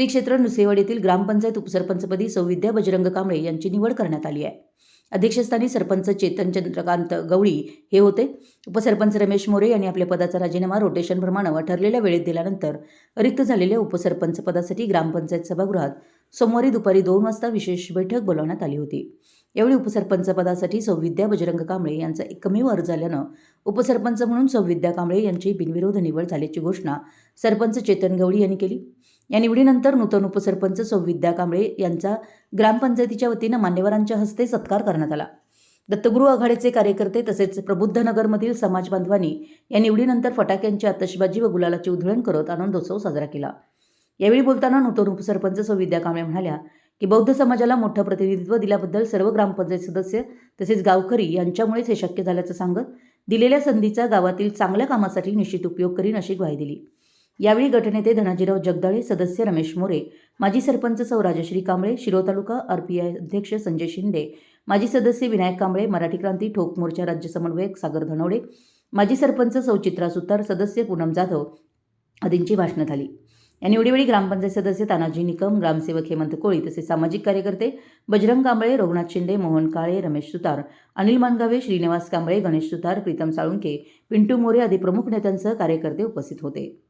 श्री क्षेत्र नृसिंहवाड येथील ग्रामपंचायत उपसरपंचपदी सौविद्या बजरंग कांबळे यांची निवड करण्यात आली आहे. अध्यक्षस्थानी सरपंच चेतन चंद्रकांत गवळी हे होते. उपसरपंच रमेश मोरे यांनी आपल्या पदाचा राजीनामा रोटेशनप्रमाणे व ठरलेल्या वेळेत दिल्यानंतर रिक्त झालेल्या उपसरपंच पदासाठी ग्रामपंचायत सभागृहात सोमवारी दुपारी दोन वाजता विशेष बैठक बोलावण्यात आली होती. यावेळी उपसरपंच पदासाठी सौविद्या बजरंग कांबळे यांचा एकमेव अर्ज झाल्यानं उपसरपंच म्हणून सौविद्या कांबळे यांची बिनविरोध निवड झाल्याची घोषणा सरपंच चेतन गवळी यांनी केली. या निवडीनंतर नूतन उपसरपंच सौविद्या कांबळे यांचा ग्रामपंचायतीच्या वतीनं मान्यवरांच्या हस्ते सत्कार करण्यात आला. दत्तगुरू आघाडीचे कार्यकर्ते तसेच प्रबुद्धनगरमधील समाज बांधवांनी या निवडीनंतर फटाक्यांची आतषबाजी व गुलालाची उधळण करत आनंदोत्सव साजरा केला. यावेळी बोलताना नूतन उपसरपंच सौविद्या कांबळे म्हणाल्या की बौद्ध समाजाला मोठं प्रतिनिधित्व दिल्याबद्दल सर्व ग्रामपंचायत सदस्य तसेच गावकरी यांच्यामुळेच हे शक्य झाल्याचं सांगत दिलेल्या संधीचा गावातील चांगल्या कामासाठी निश्चित उपयोग करीन अशी ग्वाही दिली. यावेळी गटनेते धनाजीराव जगदाळे सदस्य रमेश मोरे माजी सरपंच सौ राजश्री कांबळे शिरो तालुका आरपीआय अध्यक्ष संजय शिंदे माजी सदस्य विनायक कांबळे मराठी क्रांती ठोक मोर्चा राज्य समन्वयक सागर धनवडे माजी सरपंच सौ चित्रा सुतार सदस्य पूनम जाधव आदींची भाषणं झाली. या निवडीवेळी ग्रामपंचायत सदस्य तानाजी निकम ग्रामसेवक हेमंत कोळी तसेच सामाजिक कार्यकर्ते बजरंग कांबळे रघुनाथ शिंदे मोहन काळे रमेश सुतार अनिल मानगावे श्रीनिवास कांबळे गणेश सुतार प्रीतम साळुंके पिंटू मोरे आदी प्रमुख नेत्यांसह कार्यकर्ते उपस्थित होते.